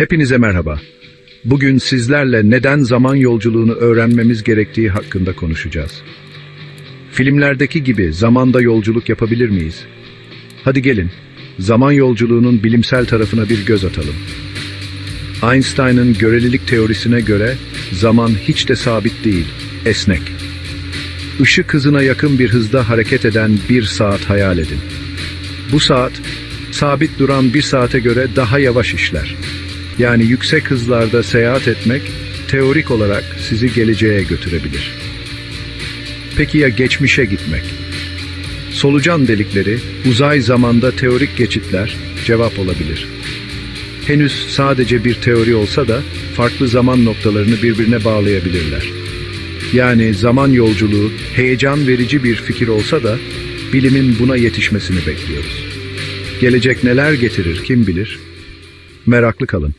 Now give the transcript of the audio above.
Hepinize merhaba. Bugün sizlerle neden zaman yolculuğunu öğrenmemiz gerektiği hakkında konuşacağız. Filmlerdeki gibi zamanda yolculuk yapabilir miyiz? Hadi gelin, zaman yolculuğunun bilimsel tarafına bir göz atalım. Einstein'ın görelilik teorisine göre zaman hiç de sabit değil, esnek. Işık hızına yakın bir hızda hareket eden bir saat hayal edin. Bu saat, sabit duran bir saate göre daha yavaş işler. Yani yüksek hızlarda seyahat etmek, teorik olarak sizi geleceğe götürebilir. Peki ya geçmişe gitmek? Solucan delikleri, uzay zamanda teorik geçitler cevap olabilir. Henüz sadece bir teori olsa da farklı zaman noktalarını birbirine bağlayabilirler. Yani zaman yolculuğu heyecan verici bir fikir olsa da bilimin buna yetişmesini bekliyoruz. Gelecek neler getirir kim bilir? Meraklı kalın.